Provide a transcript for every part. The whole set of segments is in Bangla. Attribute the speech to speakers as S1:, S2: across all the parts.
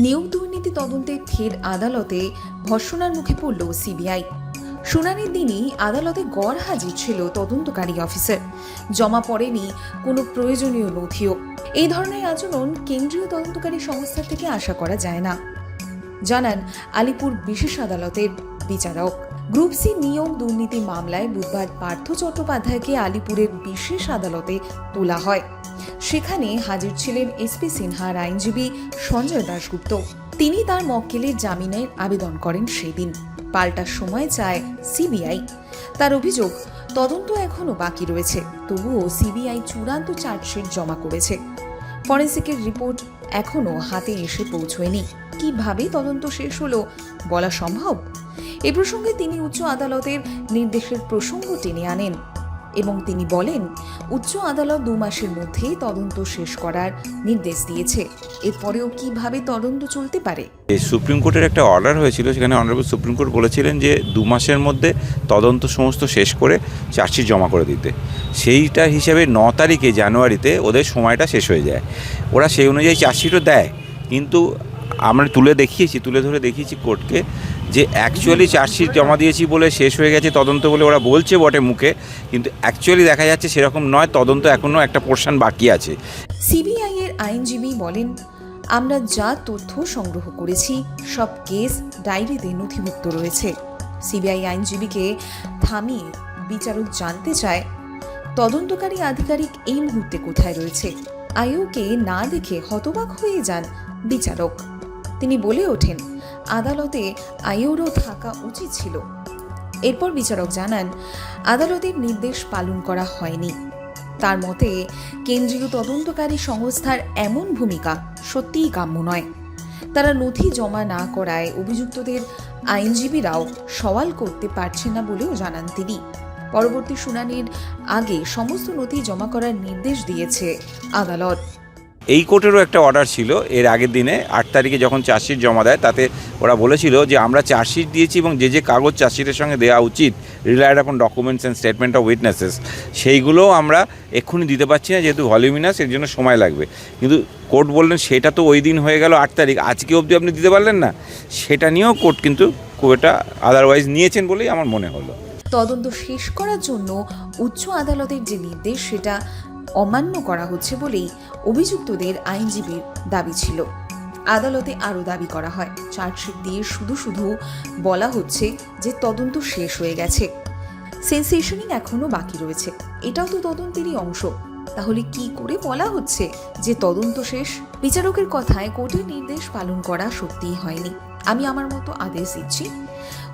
S1: নিয়োগ দুর্নীতি তদন্তে ফের আদালতে ভর্ষণার মুখে পড়ল সিবিআই। শুনানির দিনই আদালতে গড় হাজির ছিল তদন্তকারী অফিসার। জমা পড়েনি কোনো প্রয়োজনীয় নথিও। এই ধরনের আচরণ কেন্দ্রীয় তদন্তকারী সংস্থা থেকে আশা করা যায় না। জানান আলিপুর বিশেষ আদালতের বিচারক। গ্রুপ সি নিয়োগ দুর্নীতি মামলায় বুধবার পার্থ চট্টোপাধ্যায়কে আলিপুরের বিশেষ আদালতে তোলা হয়। সেখানে হাজির ছিলেন এসপি সিনহার আইনজীবী সঞ্জয় দাশগুপ্ত। তিনি তার মক্কেলের জামিনের আবেদন করেন সেদিন। পাল্টা সময় চায় সিবিআই। তার অভিযোগ, তদন্ত এখনও বাকি রয়েছে, তবুও সিবিআই চূড়ান্ত চার্জশিট জমা করেছে। ফরেন্সিকের রিপোর্ট এখনও হাতে এসে পৌঁছয়নি। কীভাবে তদন্ত শেষ হলো বলা সম্ভব? এ প্রসঙ্গে তিনি উচ্চ আদালতের নির্দেশের প্রসঙ্গ টেনে আনেন। এবং তিনি বলেন, উচ্চ আদালত দু মাসের মধ্যেই তদন্ত শেষ করার নির্দেশ দিয়েছে। এরপরেও কীভাবে তদন্ত চলতে পারে?
S2: সুপ্রিম কোর্টের একটা অর্ডার হয়েছিল, সেখানে অনারেবল সুপ্রিম কোর্ট বলেছিলেন যে, দু মাসের মধ্যে তদন্ত সমস্ত শেষ করে চার্জশিট জমা করে দিতে। সেইটা হিসাবে ন তারিখে জানুয়ারিতে ওদের সময়টা শেষ হয়ে যায়। ওরা সেই অনুযায়ী চার্জশিটও দেয়, কিন্তু আমরা তুলে দেখিয়েছি, তুলে ধরে দেখিয়েছি কোর্টকে যে অ্যাকচুয়ালি চার্জশিট জমা দিয়েছি বলে শেষ হয়ে গেছে তদন্ত বলে ওরা বলছে বটে মুখে, কিন্তু অ্যাকচুয়ালি দেখা যাচ্ছে সেরকম নয়, তদন্ত এখনও একটা পোর্শন বাকি আছে।
S1: সিবিআই এর আইনজীবী বলেন, আমরা যা তথ্য সংগ্রহ করেছি, সব কেস ডায়েরিতে নথিভুক্ত রয়েছে। সিবিআই আইনজীবীকে থামিয়ে বিচারক জানতে চায়, তদন্তকারী আধিকারিক এই মুহূর্তে কোথায় রয়েছে? আইওকে না দেখে হতবাক হয়ে যান বিচারক। তিনি বলে ওঠেন, আদালতে আইওরও থাকা উচিত ছিল। এরপর বিচারক জানান, আদালতের নির্দেশ পালন করা হয়নি। তার মতে, কেন্দ্রীয় তদন্তকারী সংস্থার এমন ভূমিকা সত্যিই কাম্য নয়। তারা নথি জমা না করায় অভিযুক্তদের আইনজীবীরাও সওয়াল করতে পারছেন না বলেও জানান তিনি। পরবর্তী শুনানির আগে সমস্ত নথি জমা করার নির্দেশ দিয়েছে আদালত।
S2: এই কোর্টেরও একটা অর্ডার ছিল, এর আগের দিনে, আট তারিখে যখন চার্জশিট জমা দেয়, তাতে ওরা বলেছিল যে আমরা চার্জশিট দিয়েছি এবং যে যে কাগজ চার্জশিটের সঙ্গে দেওয়া উচিত relied upon documents and statement of witnesses সেইগুলোও আমরা এক্ষুনি দিতে পারছি না, যেহেতু ভলিউমিনাস এর জন্য সময় লাগবে। কিন্তু কোর্ট বললেন, সেটা তো ওই দিন হয়ে গেল আট তারিখ, আজকে অবধি আপনি দিতে পারলেন না। সেটা নিয়েও কোর্ট কিন্তু একটা আদারওয়াইজ নিয়েছেন বলেই আমার মনে হলো।
S1: তদন্ত শেষ করার জন্য উচ্চ আদালতের যে নির্দেশ, সেটা অমান্য করা হচ্ছে বলেই অভিযুক্তদের আইনজীবীর দাবি ছিল। আদালতে আরও দাবি করা হয়। চার্জশিট দিয়ে শুধু শুধু বলা হচ্ছে যে তদন্ত শেষ হয়ে গেছে। সেন্সেশনিং এখনও বাকি রয়েছে। এটাও তো তদন্তেরই অংশ। তাহলে কি করে বলা হচ্ছে যে তদন্ত শেষ? বিচারকের কথায় কোর্টের নির্দেশ পালন করা সত্যিই হয়নি। আমি আমার মতো আদেশ দিচ্ছি।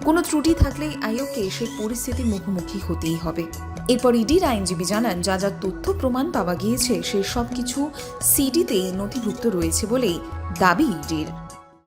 S1: কোনো ত্রুটি থাকলেই আয়োগকে সেই পরিস্থিতির মুখোমুখি হতেই হবে। এরপর ইডির আইনজীবী জানান, যা যা তথ্য প্রমাণ পাওয়া গিয়েছে সেই সব কিছু সিডিতেই নথিভুক্ত রয়েছে বলেই দাবি ইডির।